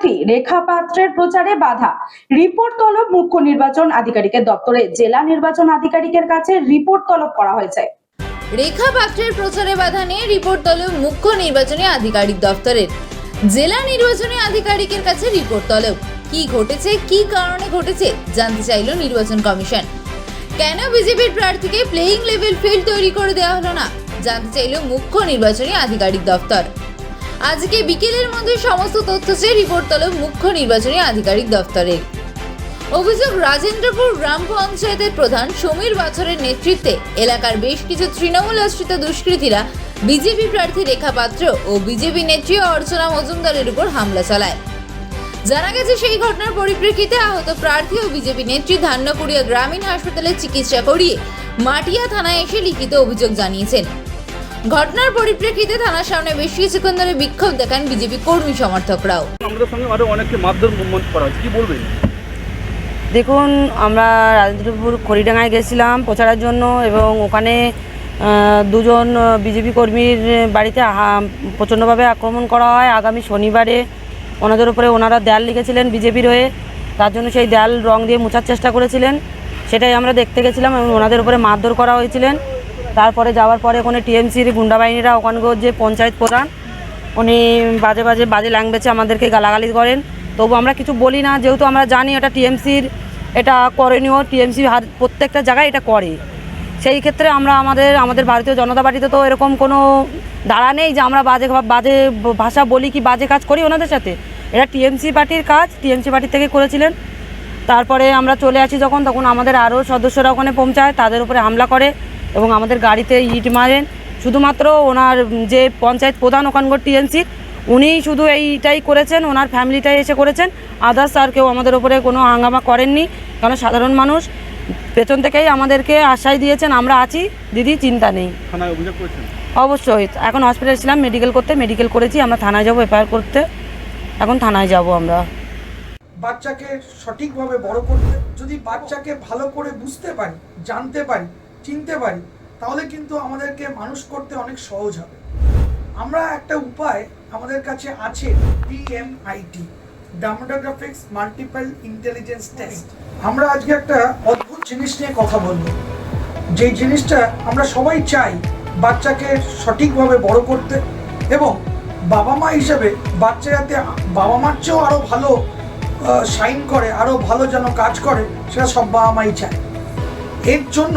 প্রার্থী রেখা পাত্রের প্রচারে বাধা। রিপোর্ট তলব মুখ্য নির্বাচন আধিকারিকের দপ্তরে। জেলা নির্বাচন আধিকারিকের কাছে রিপোর্ট তলব করা হয়েছে। রেখা পাত্রের প্রচারে বাধা নিয়ে রিপোর্ট তলব মুখ্য নির্বাচনী আধিকারিক দপ্তরের। জেলা নির্বাচনী আধিকারিকের কাছে রিপোর্ট তলব। কি ঘটেছে, কি কারণে ঘটেছে, জানতে চাইল নির্বাচন কমিশন। কেন বিজেপির প্রার্থীকে প্লেয়িং লেভেল ফিল্ড তৈরি করে দেওয়া হলো না, জানতে চাইল মুখ্য নির্বাচনী আধিকারিক দপ্তর। আজকে বিকেলের মধ্যে সমস্ত তথ্য চেয়ে রিপোর্ট তলব মুখ্য নির্বাচনী আধিকারিক দপ্তরের অভিযোগ, রাজেন্দ্রপুর গ্রাম পঞ্চায়েতের প্রধান সমীর বছরের নেতৃত্বে এলাকার বেশ কিছু তৃণমূল আশ্রিত দুষ্কৃতীরা বিজেপি প্রার্থী রেখা পাত্র ও বিজেপি নেত্রী অর্চনা মজুমদারের উপর হামলা চালায়। জানা গেছে, সেই ঘটনার পরিপ্রেক্ষিতে আহত প্রার্থী ও বিজেপি নেত্রী ধান্যকুড়িয়া গ্রামীণ হাসপাতালে চিকিৎসা করিয়ে মাটিয়া থানায় এসে লিখিত অভিযোগ জানিয়েছেন। ঘটনার পরিপ্রেক্ষিতে থানার সামনে বেশ কিছুক্ষণ ধরে বিক্ষোভ দেখান বিজেপি কর্মী সমর্থকরাও। আমাদের সঙ্গে আরও অনেককে মারধর মুভমেন্ট করা কি বলবেন? দেখুন আমরা রাজেন্দ্রপুর খড়িডাঙ্গায় গেছিলাম প্রচারের জন্য এবং ওখানে দুজন বিজেপি কর্মীর বাড়িতে প্রচণ্ডভাবে আক্রমণ করা হয়। আগামী শনিবারে ওনাদের উপরে ওনারা দেয়াল লিখেছিলেন বিজেপির হয়ে। তার জন্য সেই দেয়াল রং দিয়ে মোছার চেষ্টা করেছিলেন। সেটাই আমরা দেখতে গেছিলাম এবং ওনাদের উপরে মারধর করা হয়েছিলেন। তারপরে যাওয়ার পরে ওখানে টিএমসির গুন্ডা বাহিনীরা ওখানকার যে পঞ্চায়েত প্রধান, উনি বাজে বাজে বাজে ল্যাঙ্গুয়েজে আমাদেরকে গালাগালি করেন। তবু আমরা কিছু বলি না, যেহেতু আমরা জানি এটা টিএমসির, এটা করণীয় টিএমসি প্রত্যেকটা জায়গায় এটা করে। সেই ক্ষেত্রে আমরা আমাদের আমাদের ভারতীয় জনতা পার্টিতে তো এরকম কোনো দাঁড়া নেই যে আমরা বাজে বাজে ভাষা বলি কি বাজে কাজ করি ওনাদের সাথে। এটা টিএমসি পার্টির কাজ, টিএমসি পার্টির থেকে করেছিলেন। তারপরে আমরা চলে আসি যখন, তখন আমাদের আরও সদস্যরা ওখানে পৌঁছায়, তাদের উপরে হামলা করে। এবং আমাদের গাড়িতে ইট মারেন। শুধুমাত্র ওনার যে পঞ্চায়েত প্রধান ওখানকার টিএমসির উনিই শুধু এইটাই করেছেন ওনার ফ্যামিলিটাই এসে করেছেন। আদার্স আর কেউ আমাদের ওপরে কোনো হাঙ্গামা করেননি কারণ সাধারণ মানুষ। পেছন থেকেই আমাদেরকে আশ্বাস দিয়েছেন আমরা আছি দিদি চিন্তা নেই। থানায় অভিযোগ করেছেন? অবশ্যই এখন হসপিটালে ছিলাম মেডিকেল করতে মেডিকেল করেছি আমরা থানায় যাব এফআইআর করতে। এখন থানায় যাব আমরা। বাচ্চাকে সঠিকভাবে বড় করতে যদি বাচ্চাকে ভালো করে বুঝতে পারি জানতে পারি চিনতে পারি, তাহলে কিন্তু আমাদেরকে মানুষ করতে অনেক সহজ হবে। আমরা একটা উপায় আমাদের কাছে আছে PMIT dermatographics multiple intelligence test আমরা আজকে একটা অদ্ভুত জিনিস নিয়ে কথা বলব। যে জিনিসটা আমরা সবাই চাই বাচ্চাকে সঠিকভাবে বড় করতে এবং বাবা মা হিসেবে বাচ্চা যাতে বাবা মার চেয়েও আরও ভালো সাইন করে আরও ভালো যেন কাজ করে, সেটা সব বাবা মাই চায়। এর জন্য